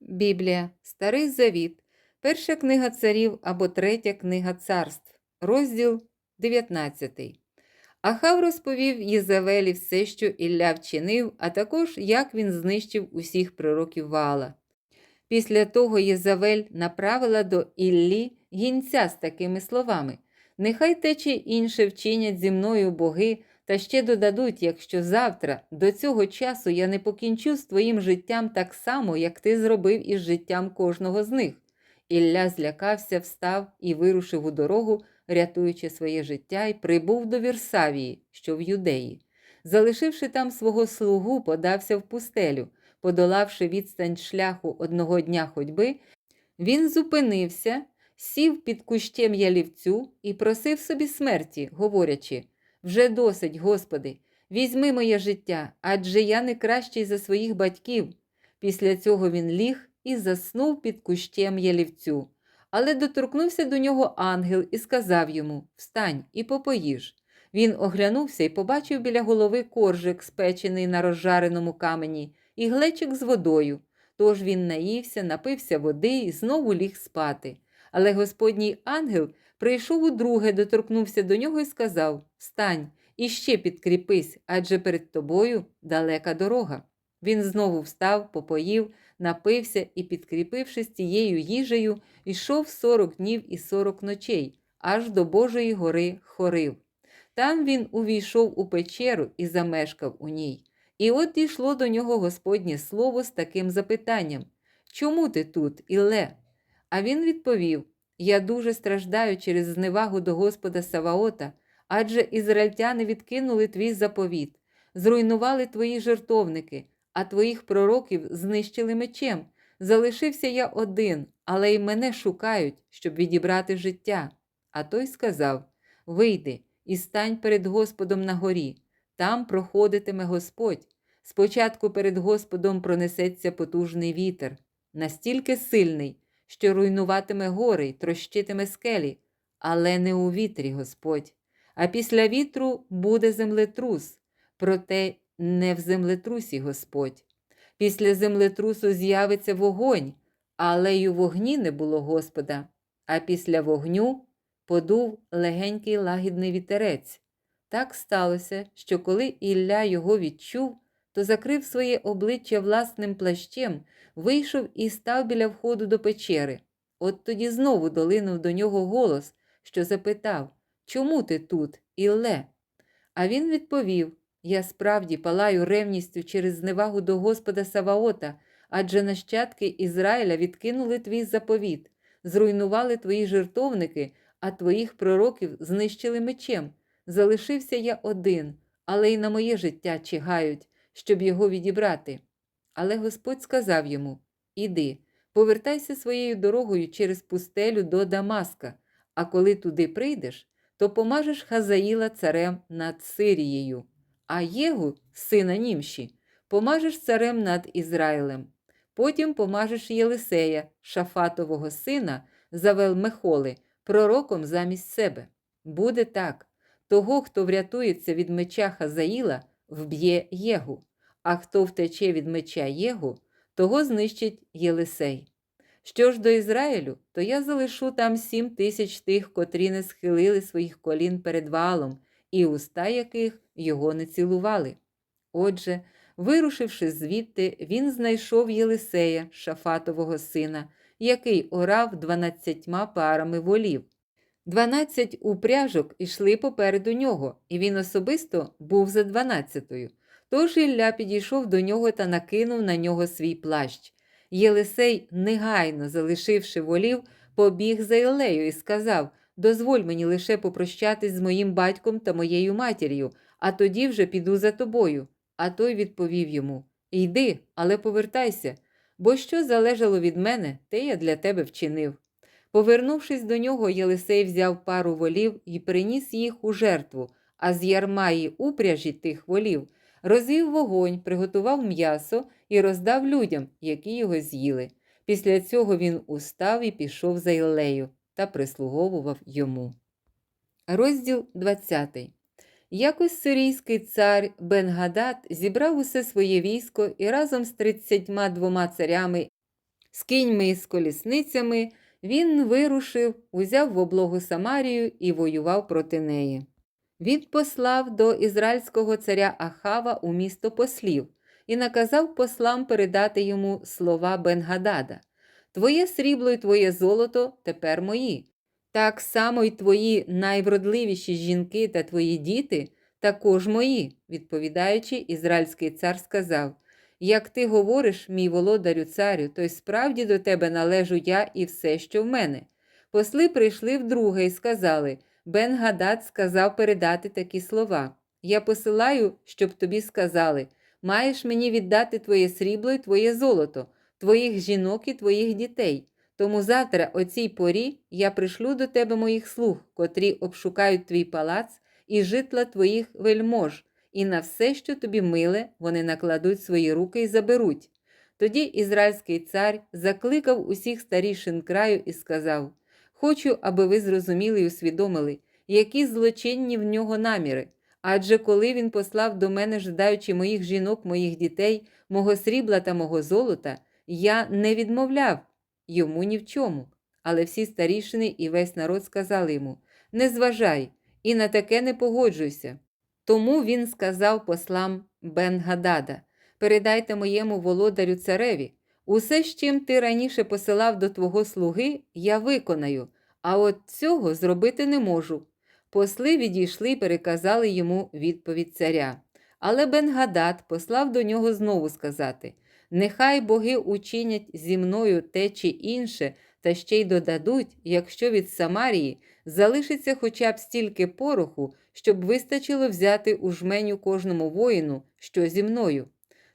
Біблія, Старий Завіт, Перша книга царів або Третя книга царств, розділ 19. Ахав розповів Єзавелі все, що Ілля вчинив, а також як він знищив усіх пророків Ваала. Після того Єзавель направила до Іллі гінця з такими словами: Нехай те чи інше вчинять зі мною боги, та ще додадуть, якщо завтра, до цього часу я не покінчу з твоїм життям так само, як ти зробив із життям кожного з них. Ілля злякався, встав і вирушив у дорогу, рятуючи своє життя, і прибув до Вірсавії, що в юдеї. Залишивши там свого слугу, подався в пустелю. Подолавши відстань шляху одного дня ходьби, він зупинився, сів під кущем ялівцю і просив собі смерті, говорячи: Вже досить, Господи, візьми моє життя, адже я не кращий за своїх батьків. Після цього він ліг і заснув під кущем ялівцю. Але доторкнувся до нього ангел і сказав йому: Встань і попоїж. Він оглянувся і побачив біля голови коржик, спечений на розжареному камені, і глечик з водою. Тож він наївся, напився води і знову ліг спати. Але господній ангел прийшов удруге, доторкнувся до нього і сказав: Встань і ще підкріпись, адже перед тобою далека дорога. Він знову встав, попоїв, напився і, підкріпившись цією їжею, йшов сорок днів і сорок ночей, аж до Божої гори Хорив. Там він увійшов у печеру і замешкав у ній. І от дійшло до нього Господнє слово з таким запитанням Чому ти тут, Ілле? А він відповів: Я дуже страждаю через зневагу до Господа Саваота, адже ізраїльтяни відкинули твій заповіт, зруйнували твої жертовники, а твоїх пророків знищили мечем. Залишився я один, але й мене шукають, щоб відібрати життя. А той сказав: Вийди і стань перед Господом на горі, там проходитиме Господь. Спочатку перед Господом пронесеться потужний вітер, настільки сильний, що руйнуватиме гори й трощитиме скелі, але не у вітрі Господь. А після вітру буде землетрус, проте не в землетрусі Господь. Після землетрусу з'явиться вогонь, але й у вогні не було Господа, а після вогню подув легенький лагідний вітерець. Так сталося, що коли Ілля його відчув, то закрив своє обличчя власним плащем, вийшов і став біля входу до печери. От тоді знову долинув до нього голос, що запитав Чому ти тут, Ілле? А він відповів Я справді палаю ревністю через зневагу до Господа Саваота, адже нащадки Ізраїля відкинули твій заповіт, зруйнували твої жертовники, а твоїх пророків знищили мечем. Залишився я один, але й на моє життя чигають, щоб його відібрати. Але Господь сказав йому: Іди, повертайся своєю дорогою через пустелю до Дамаска, а коли туди прийдеш, то помажеш Хазаїла царем над Сирією, а Єгу, сина німші, помажеш царем над Ізраїлем. Потім помажеш Єлисея, Шафатового сина, Завел Мехоли, пророком замість себе. Буде так. Того, хто врятується від меча Хазаїла, вб'є Єгу, а хто втече від меча Єгу, того знищить Єлисей. Що ж до Ізраїлю, то я залишу там сім тисяч тих, котрі не схилили своїх колін перед валом, і уста яких його не цілували. Отже, вирушивши звідти, він знайшов Єлисея, Шафатового сина, який орав дванадцятьма парами волів. Дванадцять упряжок ішли попереду нього, і він особисто був за дванадцятою. Тож Ілля підійшов до нього та накинув на нього свій плащ. Єлисей, негайно залишивши волів, побіг за Іллею і сказав: Дозволь мені лише попрощатись з моїм батьком та моєю матір'ю, а тоді вже піду за тобою. А той відповів йому: Йди, але повертайся, бо що залежало від мене, те я для тебе вчинив. Повернувшись до нього, Єлисей взяв пару волів і приніс їх у жертву, а з ярма й упряжі тих волів розвів вогонь, приготував м'ясо і роздав людям, які його з'їли. Після цього він устав і пішов за Іллею та прислуговував йому. Розділ 20 Якось сирійський цар Бенгадад зібрав усе своє військо і разом з тридцятьма двома царями з кіньми і з колісницями, він вирушив, узяв в облогу Самарію і воював проти неї. Він послав до ізраїльського царя Ахава у місто послів і наказав послам передати йому слова Бенгадада Твоє срібло і твоє золото тепер мої. Так само й твої найвродливіші жінки та твої діти також мої, відповідаючи, ізраїльський цар сказав: Як ти говориш, мій володарю царю, то й справді до тебе належу я і все, що в мене. Посли прийшли вдруге і сказали: Бен Гадад сказав передати такі слова. Я посилаю, щоб тобі сказали: маєш мені віддати твоє срібло і твоє золото, твоїх жінок і твоїх дітей. Тому завтра, о цій порі, я пришлю до тебе моїх слуг, котрі обшукають твій палац і житла твоїх вельмож, і на все, що тобі миле, вони накладуть свої руки і заберуть. Тоді ізраїльський цар закликав усіх старішин краю і сказав: Хочу, аби ви зрозуміли і усвідомили, які злочинні в нього наміри. Адже коли він послав до мене, жадаючи моїх жінок, моїх дітей, мого срібла та мого золота, я не відмовляв йому ні в чому. Але всі старішини і весь народ сказали йому: Не зважай і на таке не погоджуйся. Тому він сказав послам Бен-Гадада: Передайте моєму володарю цареві, усе, з чим ти раніше посилав до твого слуги, я виконаю, а от цього зробити не можу. Посли відійшли і переказали йому відповідь царя. Але Бен-Гадад послав до нього знову сказати: Нехай боги учинять зі мною те чи інше, та ще й додадуть, якщо від Самарії залишиться хоча б стільки пороху, щоб вистачило взяти у жменю кожному воїну, що зі мною.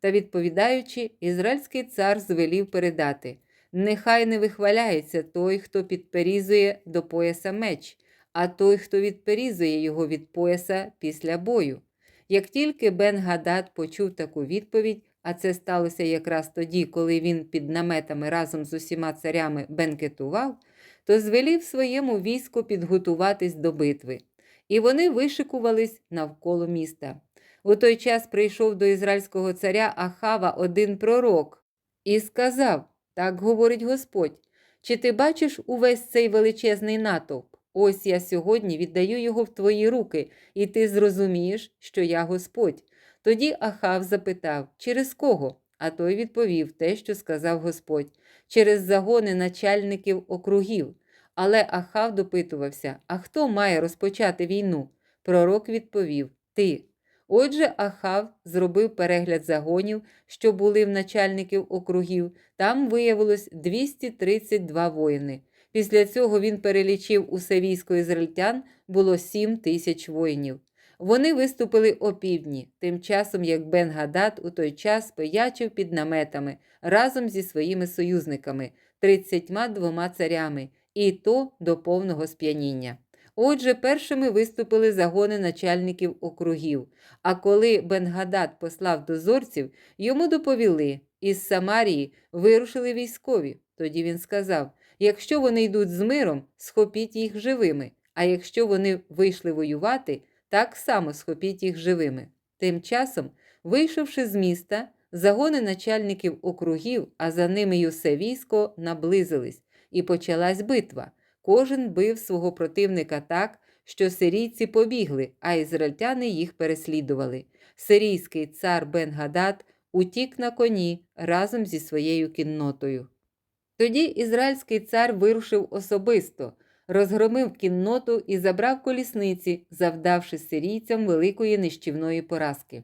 Та відповідаючи, ізраїльський цар звелів передати: Нехай не вихваляється той, хто підперізує до пояса меч, а той, хто відперізує його від пояса після бою. Як тільки Бен Гадад почув таку відповідь, а це сталося якраз тоді, коли він під наметами разом з усіма царями бенкетував, то звелів своєму війську підготуватись до битви. І вони вишикувались навколо міста. У той час прийшов до ізраїльського царя Ахава один пророк і сказав: Так говорить Господь, чи ти бачиш увесь цей величезний натовп? Ось я сьогодні віддаю його в твої руки, і ти зрозумієш, що я Господь. Тоді Ахав запитав, через кого? А той відповів те, що сказав Господь, через загони начальників округів. Але Ахав допитувався: А хто має розпочати війну? Пророк відповів: Ти. Отже, Ахав зробив перегляд загонів, що були в начальників округів. Там виявилось 232 воїни. Після цього він перелічив усе військо ізраїльтян, було 7 тисяч воїнів. Вони виступили опівдні, тим часом як Бен Гадад у той час пиячив під наметами разом зі своїми союзниками, 32 царями, і то до повного сп'яніння. Отже, першими виступили загони начальників округів. А коли Бенгадад послав дозорців, йому доповіли із Самарії вирушили військові. Тоді він сказав: якщо вони йдуть з миром, схопіть їх живими, а якщо вони вийшли воювати, так само схопіть їх живими. Тим часом, вийшовши з міста, загони начальників округів, а за ними й усе військо, наблизились, і почалась битва. Кожен бив свого противника так, що сирійці побігли, а ізраїльтяни їх переслідували. Сирійський цар Бен-Гадад утік на коні разом зі своєю кіннотою. Тоді ізраїльський цар вирушив особисто, розгромив кінноту і забрав колісниці, завдавши сирійцям великої нищівної поразки.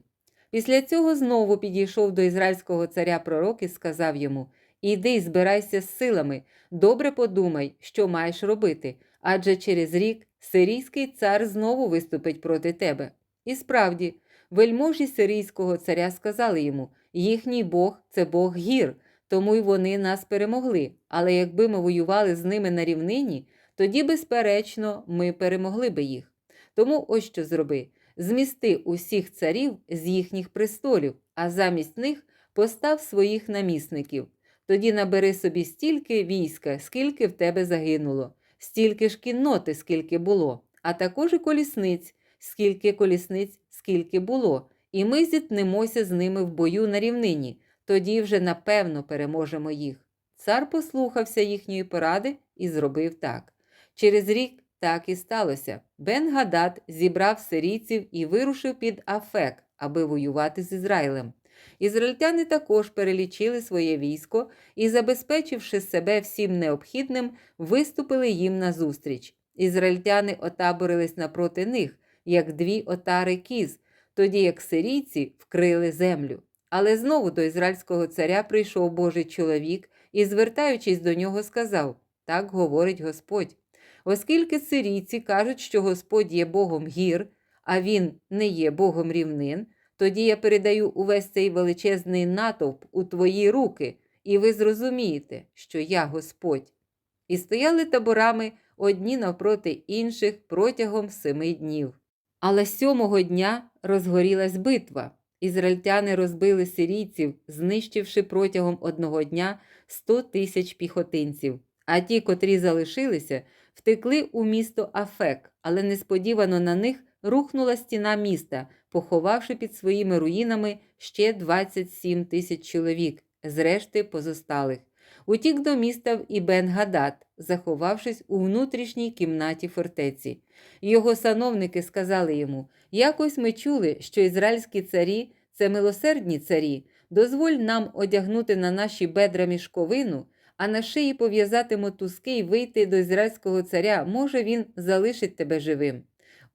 Після цього знову підійшов до ізраїльського царя пророк і сказав йому: Іди збирайся з силами, добре подумай, що маєш робити, адже через рік сирійський цар знову виступить проти тебе. І справді, вельможі сирійського царя сказали йому: їхній Бог це Бог гір, тому й вони нас перемогли. Але якби ми воювали з ними на рівнині, тоді, безперечно, ми перемогли би їх. Тому ось що зроби: змісти усіх царів з їхніх престолів, а замість них постав своїх намісників. Тоді набери собі стільки війська, скільки в тебе загинуло, стільки ж кінноти, скільки було, а також і колісниць, скільки колісниць, скільки було, і ми зіткнемося з ними в бою на рівнині, тоді вже напевно переможемо їх. Цар послухався їхньої поради і зробив так. Через рік так і сталося. Бен Гадад зібрав сирійців і вирушив під Афек, аби воювати з Ізраїлем. Ізраїльтяни також перелічили своє військо і, забезпечивши себе всім необхідним, виступили їм назустріч. Ізраїльтяни отаборились напроти них, як дві отари кіз, тоді як сирійці вкрили землю. Але знову до ізраїльського царя прийшов Божий чоловік і, звертаючись до нього, сказав: Так говорить Господь. Оскільки сирійці кажуть, що Господь є Богом гір, а він не є Богом рівнин, тоді я передаю увесь цей величезний натовп у твої руки, і ви зрозумієте, що я Господь. І стояли таборами одні навпроти інших протягом семи днів. Але сьомого дня розгорілась битва. Ізраїльтяни розбили сирійців, знищивши протягом одного дня 100 тисяч піхотинців. А ті, котрі залишилися, втекли у місто Афек, але несподівано на них рухнула стіна міста, поховавши під своїми руїнами ще 27 тисяч чоловік, зрешти позосталих. Утік до міста в Ібен Гадат, заховавшись у внутрішній кімнаті фортеці. Його сановники сказали йому: Якось ми чули, що ізраїльські царі це милосердні царі. Дозволь нам одягнути на наші бедра мішковину, а на шиї пов'язати мотузки і вийти до ізраїльського царя. Може, він залишить тебе живим.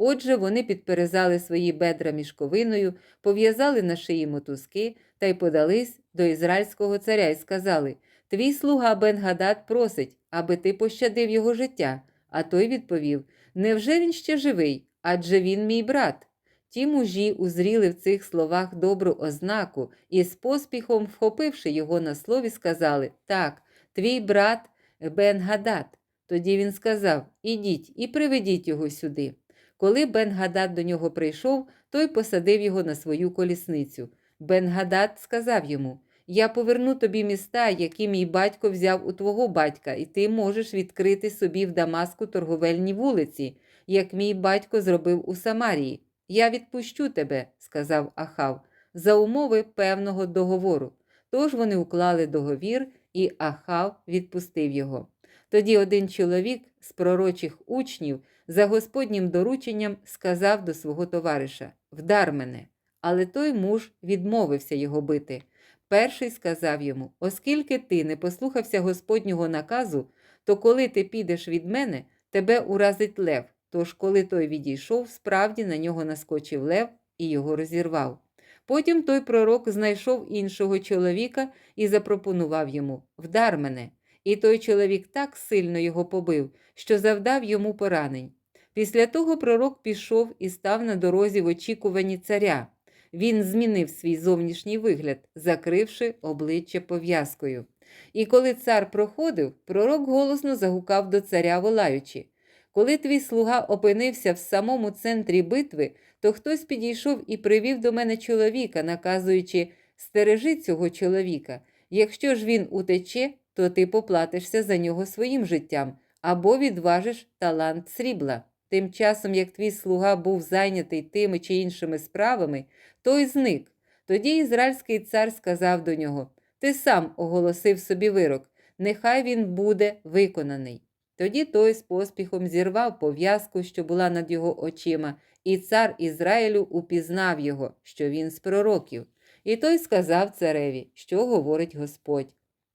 Отже, вони підперезали свої бедра мішковиною, пов'язали на шиї мотузки та й подались до ізраїльського царя і сказали: Твій слуга Бен-Гадад просить, аби ти пощадив його життя. А той відповів: Невже він ще живий? Адже він мій брат. Ті мужі узріли в цих словах добру ознаку і з поспіхом, вхопивши його на слові, сказали: Так, твій брат Бен-Гадад. Тоді він сказав: Ідіть і приведіть його сюди. Коли Бен-Гадад до нього прийшов, той посадив його на свою колісницю. Бен-Гадад сказав йому: Я поверну тобі міста, які мій батько взяв у твого батька, і ти можеш відкрити собі в Дамаску торговельні вулиці, як мій батько зробив у Самарії. Я відпущу тебе, сказав Ахав, за умови певного договору. Тож вони уклали договір, і Ахав відпустив його. Тоді один чоловік з пророчих учнів за Господнім дорученням сказав до свого товариша Вдар мене. Але той муж відмовився його бити. Перший сказав йому: Оскільки ти не послухався Господнього наказу, то коли ти підеш від мене, тебе уразить лев. Тож, коли той відійшов, справді на нього наскочив лев і його розірвав. Потім той пророк знайшов іншого чоловіка і запропонував йому Вдар мене. І той чоловік так сильно його побив, що завдав йому поранень. Після того пророк пішов і став на дорозі в очікуванні царя. Він змінив свій зовнішній вигляд, закривши обличчя пов'язкою. І коли цар проходив, пророк голосно загукав до царя, волаючи Коли твій слуга опинився в самому центрі битви, то хтось підійшов і привів до мене чоловіка, наказуючи стережи цього чоловіка. Якщо ж він утече, то ти поплатишся за нього своїм життям або відважиш талант срібла. Тим часом, як твій слуга був зайнятий тими чи іншими справами, той зник. Тоді ізраїльський цар сказав до нього: Ти сам оголосив собі вирок, нехай він буде виконаний. Тоді той з поспіхом зірвав пов'язку, що була над його очима, і цар Ізраїлю упізнав його, що він з пророків. І той сказав цареві, що говорить Господь.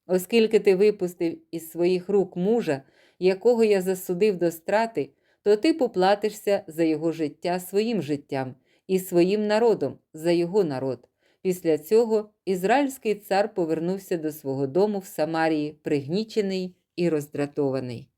Оскільки ти випустив із своїх рук мужа, якого я засудив до страти, то ти поплатишся за його життя своїм життям і своїм народом за його народ. Після цього ізраїльський цар повернувся до свого дому в Самарії, пригнічений і роздратований.